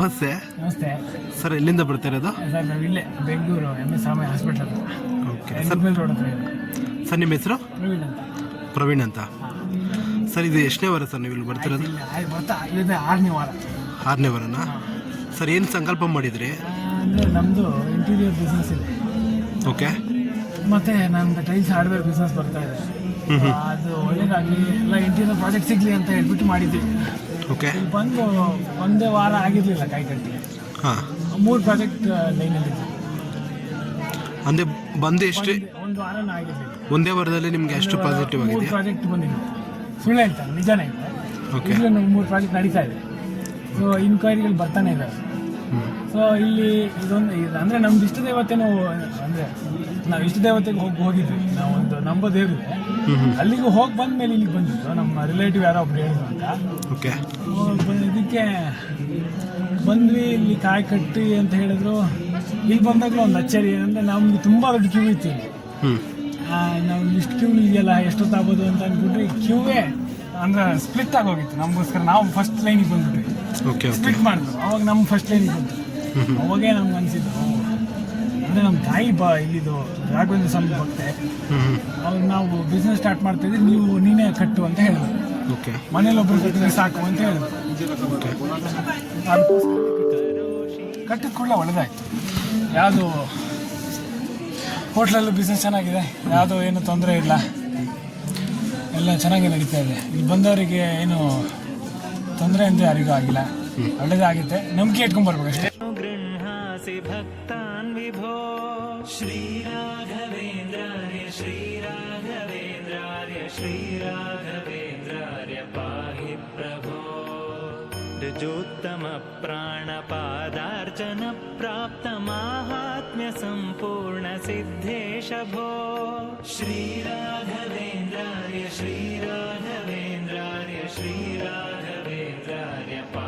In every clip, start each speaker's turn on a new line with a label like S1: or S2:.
S1: ನಮಸ್ತೆ
S2: ನಮಸ್ತೆ.
S1: ಸರ್ ಎಲ್ಲಿಂದ ಬರ್ತಾ ಇರೋದು?
S2: ಸರ್ ನಾವು ಇಲ್ಲೇ Bengaluru M S Ramaiah
S1: hospital okay.
S2: Sir road ಹತ್ರ
S1: ಸರ್ ನಿಮ್ಮ ಹೆಸರು?
S2: ಪ್ರವೀಣ್ ಅಂತ.
S1: ಪ್ರವೀಣ್ ಅಂತ. ಸರ್ ಇದು ಎಷ್ಟನೇ ವಾರ ಸರ್ ನೀವು ಇಲ್ಲಿ ಬರ್ತಿರೋದು
S2: ಇಲ್ಲ ಆಯ್ತು ಬರ್ತಾ ಇದೆ ಆರನೇ ವಾರ.
S1: ಆರನೇ ವಾರನಾ? ಸರ್ ಏನು ಸಂಕಲ್ಪ ಮಾಡಿದ್ರಿ?
S2: ಅಂದರೆ ನಮ್ಮದು ಇಂಟೀರಿಯರ್ ಬಿಸ್ನೆಸ್ ಇದೆ.
S1: ಓಕೆ.
S2: ಮತ್ತೆ ನಮ್ಮದು ಟೈಲ್ಸ್ ಹಾರ್ಡ್ವೇರ್ ಬಿಸ್ನೆಸ್ ಬರ್ತಾ ಇದೆ. ಅದು ಒಳ್ಳೇದಾಗಲಿ ಎಲ್ಲ ಇಂಟೀರಿಯರ್ ಪ್ರಾಜೆಕ್ಟ್ ಸಿಗಲಿ ಅಂತ ಹೇಳ್ಬಿಟ್ಟು ಮಾಡಿದ್ವಿ.
S1: ಓಕೆ
S2: ಬಂದು ಒಂದೇ ವಾರ ಆಗಿರಲಿಲ್ಲ ಕೈ ಕಟ್ಟಿ
S1: ಹಾಂ.
S2: ಮೂರು ಪ್ರಾಜೆಕ್ಟ್ ಲೈನಲ್ಲಿ
S1: ಅಂದರೆ ಬಂದು ಎಷ್ಟು
S2: ಒಂದು ವಾರನೂ ಆಗಿರಲಿಲ್ಲ.
S1: ಒಂದೇ ವಾರದಲ್ಲಿ ನಿಮಗೆ ಎಷ್ಟು ಪಾಸಿಟಿವ್
S2: ಮೂರು
S1: ಆಗಿದೆ?
S2: ಪ್ರಾಜೆಕ್ಟ್ ಬಂದಿದೆ. ಸುಳ್ಳು ಹೇಳ್ತಾರೆ ನಿಜನೇ ಇದೆ
S1: ಓಕೆ
S2: ಈಗಲೂ ನಮ್ಗೆ ಮೂರು ಪ್ರಾಜೆಕ್ಟ್ ನಡೀತಾ ಇದೆ. ಸೊ ಇನ್ಕ್ವೈರಿಗಳು ಬರ್ತಾನೆ ಇದ್ದಾವೆ ಸೊ ಇಲ್ಲಿ ಇದೊಂದು ಇದು ಅಂದರೆ ನಮ್ದು ಇಷ್ಟ ದೇವತೆನೂ ಅಂದರೆ ನಾವು ಇಷ್ಟ ದೇವತೆಗೆ ಹೋಗಿ ಹೋಗಿದ್ವಿ. ನಾವೊಂದು ಒಂದು ನಂಬ ಅಲ್ಲಿಗೆ ಹೋಗಿ ಬಂದ ಮೇಲೆ ಇಲ್ಲಿಗೆ ಬಂದಿತ್ತು ನಮ್ಮ ರಿಲೇಟಿವ್ ಯಾರೋ ಒಬ್ರು ಹೇಳಿದ್ರು ಅಂತ.
S1: ಓಕೆ
S2: ಇದಕ್ಕೆ ಬಂದ್ವಿ ಇಲ್ಲಿ ಕಾಯಿ ಕಟ್ಟಿ ಅಂತ ಹೇಳಿದ್ರು. ಇಲ್ಲಿ ಬಂದಾಗಲೂ ಒಂದು ಅಚ್ಚರಿ ಏನಂದರೆ ನಮ್ಗೆ ತುಂಬ ದೊಡ್ಡ ಕ್ಯೂ ಇತ್ತು ನಾವು ಇಷ್ಟು ಕ್ಯೂ ಇದೆಯಲ್ಲ ಎಷ್ಟೊತ್ತಾಗ್ಬೋದು ಅಂತ ಅಂದ್ಬಿಟ್ರೆ ಕ್ಯೂವೇ ಅಂದ್ರೆ ಸ್ಪ್ಲಿಟ್ ಆಗೋಗಿತ್ತು ನಮಗೋಸ್ಕರ ನಾವು ಫಸ್ಟ್ ಲೈನಿಗೆ ಬಂದ್ಬಿಟ್ವಿ.
S1: ಓಕೆ
S2: ಸ್ಪ್ಲಿಟ್ ಮಾಡಿದ್ರು. ಅವಾಗ ನಮ್ಮ ಫಸ್ಟ್ ಲೈನಿಗೆ ಬಂತು. ಅವಾಗೇ ನಮ್ಗೆ ಅನಿಸಿದ್ದು ಅಂದರೆ ನಮ್ಮ ತಾಯಿ ಬಾ ಇಲ್ಲಿದು ರಾಘವೇಂದ್ರ ಸ್ವಾಮಿ ಭಕ್ತೆ. ಅವಾಗ ನಾವು ಬಿಸ್ನೆಸ್ ಸ್ಟಾರ್ಟ್ ಮಾಡ್ತಿದ್ವಿ ನೀವು ನೀನೇ ಕಟ್ಟು ಅಂತ ಹೇಳಿದ್ರು.
S1: ಓಕೆ.
S2: ಮನೇಲಿ ಒಬ್ರು ಕಟ್ಟಿದ್ರೆ ಸಾಕು ಅಂತ ಹೇಳಿದ್ರು. ಕಟ್ಟಿದ ಕೂಡ ಒಳ್ಳೇದಾಯ್ತು. ಯಾವುದು ಹೋಟ್ಲಲ್ಲೂ ಬಿಸ್ನೆಸ್ ಚೆನ್ನಾಗಿದೆ ಯಾವುದು ಏನು ತೊಂದರೆ ಇಲ್ಲ. ಎಲ್ಲ ಚೆನ್ನಾಗಿ ನಡೀತಾ ಇದೆ. ಇಲ್ಲಿ ಬಂದವರಿಗೆ ಏನು ತೊಂದರೆ ಅಂತ ಯಾರಿಗೂ ಆಗಿಲ್ಲ. ಒಳ್ಳೇದಾಗುತ್ತೆ. ನಂಬಿಕೆ ಇಟ್ಕೊಂಡ್ಬರ್ಬೇಕು ಅಷ್ಟೇ
S3: भक्तान् विभो। श्रीराघवेन्द्रार्य श्रीराघवेन्द्रार्य श्रीराघवेन्द्रार्य पाहि प्रभो। ऋजोत्तमप्राणपादार्चन प्राप्तमाहात्म्यसम्पूर्णसिद्धेश भो श्रीराघवेन्द्रार्य श्रीराघवेन्द्रार्य श्रीराघवेन्द्रार्य प्रभो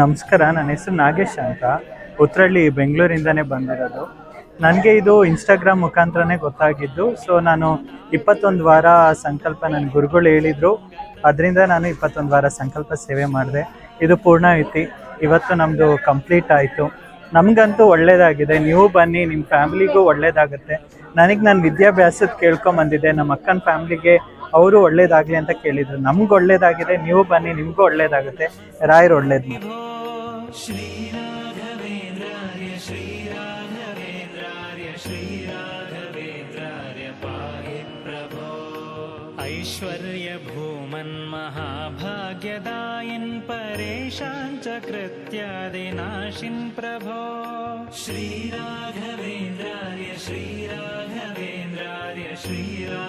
S4: ನಮಸ್ಕಾರ, ನನ್ನ ಹೆಸರು ನಾಗೇಶ್ ಅಂತ. ಉತ್ರಳ್ಳಿ ಬೆಂಗಳೂರಿಂದನೇ ಬಂದಿರೋದು. ನನಗೆ ಇದು ಇನ್ಸ್ಟಾಗ್ರಾಮ್ ಮುಖಾಂತರನೇ ಗೊತ್ತಾಗಿದ್ದು ಸೊ ನಾನು ಇಪ್ಪತ್ತೊಂದು ವಾರ ಸಂಕಲ್ಪ ನನ್ನ ಗುರುಗಳು ಹೇಳಿದರು. ಅದರಿಂದ ನಾನು ಇಪ್ಪತ್ತೊಂದು ವಾರ ಸಂಕಲ್ಪ ಸೇವೆ ಮಾಡಿದೆ. ಇದು ಪೂರ್ಣ ಐತಿ ಇವತ್ತು ನಮ್ಮದು ಕಂಪ್ಲೀಟ್ ಆಯಿತು. ನಮಗಂತೂ ಒಳ್ಳೆಯದಾಗಿದೆ ನೀವು ಬನ್ನಿ ನಿಮ್ಮ ಫ್ಯಾಮಿಲಿಗೂ ಒಳ್ಳೆಯದಾಗುತ್ತೆ ನನಗೆ ನನ್ನ ವಿದ್ಯಾಭ್ಯಾಸದ ಕೇಳ್ಕೊಂಬಂದಿದ್ದೆ. ನಮ್ಮ ಅಕ್ಕನ ಫ್ಯಾಮ್ಲಿಗೆ ಅವರು ಒಳ್ಳೇದಾಗಲಿ ಅಂತ ಕೇಳಿದರು ನಮ್ಗೆ ಒಳ್ಳೇದಾಗಿದೆ ನೀವು ಬನ್ನಿ ನಿಮಗೂ ಒಳ್ಳೇದಾಗುತ್ತೆ ರಾಯರು ಒಳ್ಳೇದು ಮಾಡಿ
S3: भो श्रीराघवेन्द्रार्य श्रीराघवेन्द्रार्य श्रीराघवेन्द्रार्य पाहि प्रभो ऐश्वर्यभूमन्महाभाग्यदायन् परेशान् च कृत्यादिनाशिन् प्रभो श्रीराघवेन्द्रार्य श्रीराघवेन्द्रार्य श्रीराघवेन्द्रार्य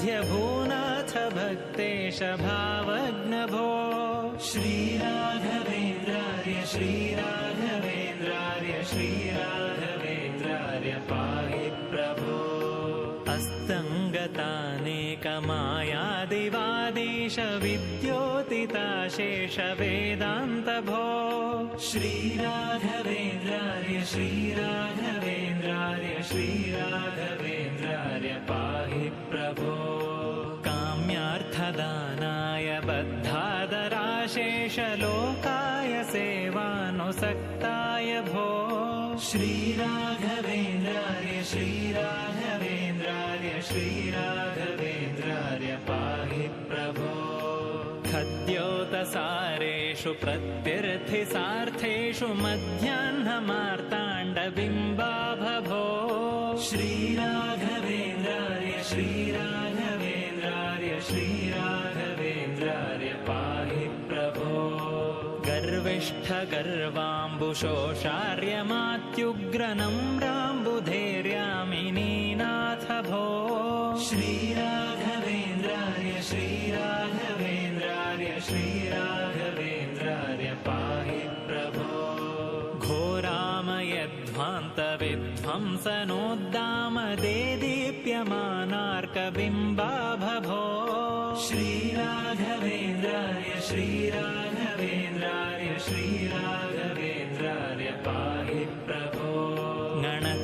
S3: भूनाथ भक्तेश भावग्नभो। श्रीराघवेन्द्रार्य श्रीराघवेन्द्रार्य श्रीराघवेन्द्रार्य पाहि प्रभो। अस्तङ्गतानेकमायादिवादीश विद्योतिताशेष वेदान्तभो श्रीराघवेन्द्रार्य श्रीराघवेन्द्रार्य श्रीराघवेन्द्रार्य पाहि प्रभो। काम्यार्थदानाय बद्धादराशेषलोकाय सेवानुसक्ताय भो। श्रीराघवेन्द्रार्य श्रीराघवेन्द्रार्य श्रीराघवेन्द्रार्य खद्योतसारेषु प्रत्यर्थिसार्थेषु मध्याह्नमार्ताण्डबिम्बाभभो श्रीराघवेन्द्रार्य श्रीराघवेन्द्रार्य श्रीराघवेन्द्रार्य पाहि प्रभो। गर्विष्ठगर्वाम्बुशोषार्यमात्युग्रनम्राम्बुधैर्यामिनीनाथ भो श्रीराघवेन्द्रार्य श्रीराघवेन्द्रार्य श्रीराघवेन्द्रार्य पाहि प्रभो। घोरामयध्वान्तविध्वंसनोद्दामदेदीप्यमानार्कबिम्बाभभो श्रीराघवेन्द्रार्य श्रीराघवेन्द्रार्य श्रीराघवेन्द्रार्य पाहि प्रभो। गणकारदण्डाङ्क